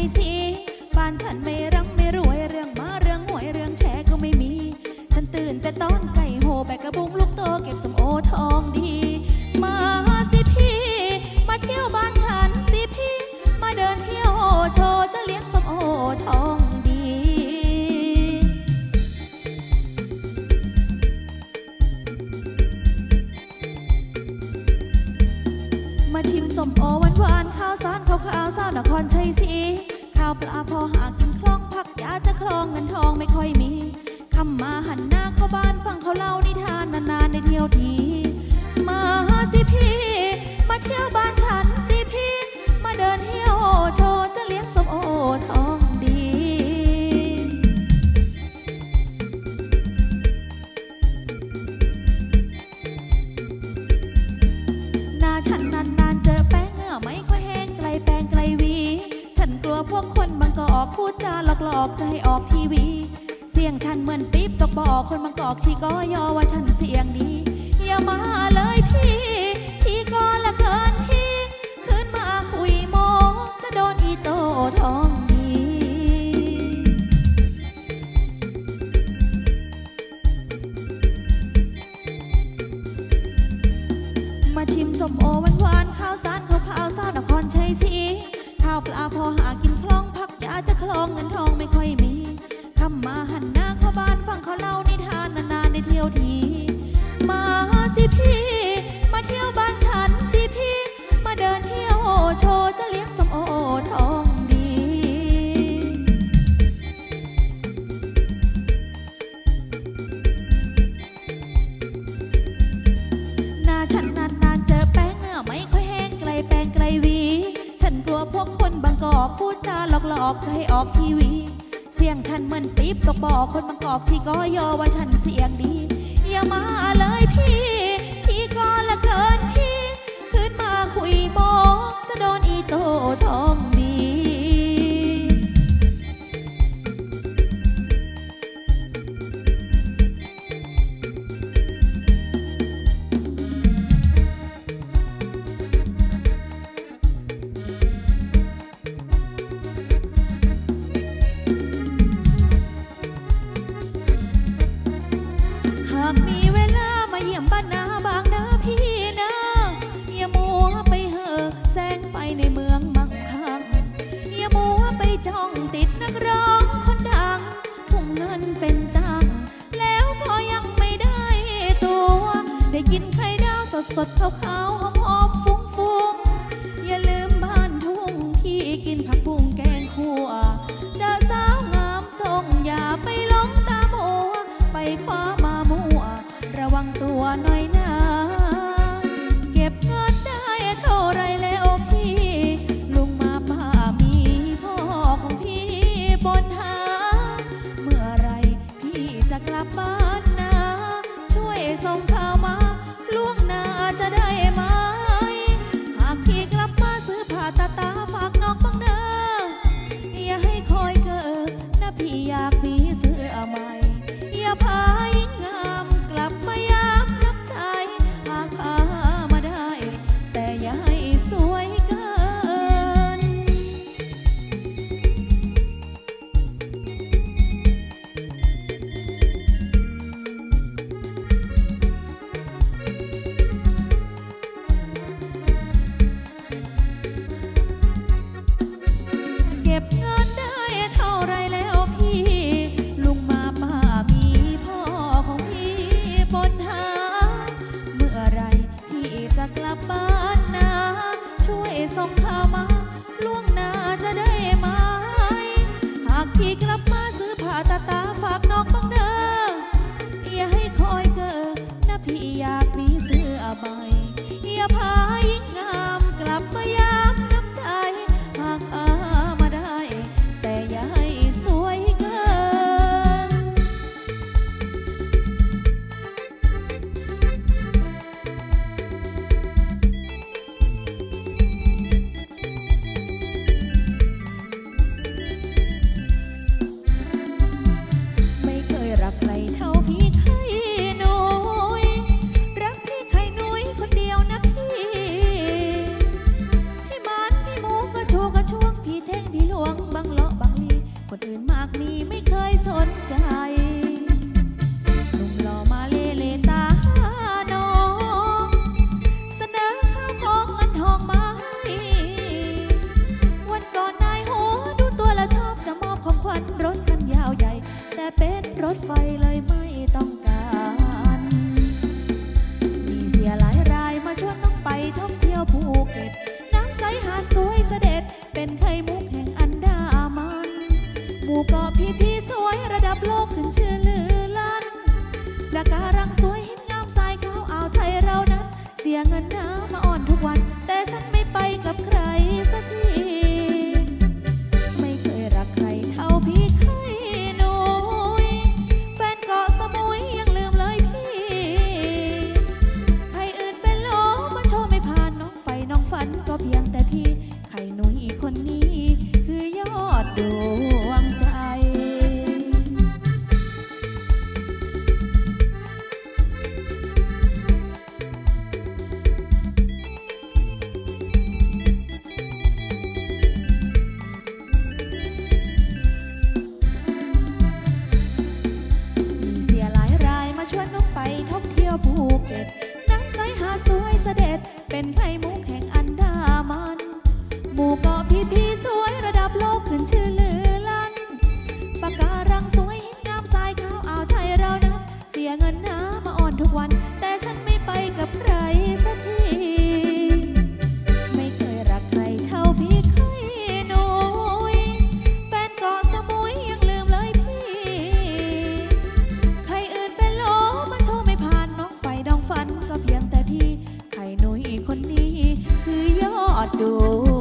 ยศรีบ้านฉันไม่ร่ำไม่รวยเรื่องมาเรื่องหวยเรื่องแชร์ก็ไม่มี ฉันตื่นแต่ตอนไก่โหแบกกระบุงลูกโตเก็บสมโอทองดี มาสิพี่ มาเที่ยวบ้านฉันสิพี่ มาเดินเที่ยวโชว์จะเลี้ยงสมโอทองดีมาชิมสมโอหวานหวานๆข้าวสารขาวขาวสาวนครชัยศรีข้าวปลาพอหากินคลองผักยาจะคลองเงินทองไม่ค่อยมีคำมาหันหน้าเข้าบ้านฟังเขาเล่านิทานนานๆในเที่ยวที คนบางกอกชีก็ยอว่าฉันเสียงดี อย่ามาเลยพี่ ชีก็ละเกินพี่ ขึ้นมาคุยโมจะโดนอีโตทองดีมาชิมสมโอหวานวานๆข้าวสารข้าวขาสาวนครชัยศรีข้าวปลาพอหากินคล่องผักยาจะคลองเงินทองไม่ค่อยมี คำมาหันหน้าเข้าบ้านฟังเขาเล่านิทานนานๆในเที่ยวที มาสิพี่ มาเที่ยวบ้านฉันสิพี่ มาเดินเที่ยวโชว์จะเลี้ยงสมโอทองดี หน้าฉันนานๆเจอแป้งเหงื่อไม่ค่อยแห้งไกลแป้งไกลวี ฉันกลัวพวกคนบางกอกพูดจาหลอกๆจะให้ออกทีวี ฉันเหมือนปิ๊บตกบอกคนบางกอกชีก็ยอว่าฉันเสียงดี อย่ามาเลยพี่ สดสดขาวขาวหอมหอมฟุ้งฟุ้งๆอย่าลืมบ้านทุ่งที่กินผักบุ้งแกงขั่วเจอสาวงามทรงอย่าไปหลงตามไปคว้า เด็จเป็นไข่มุ ด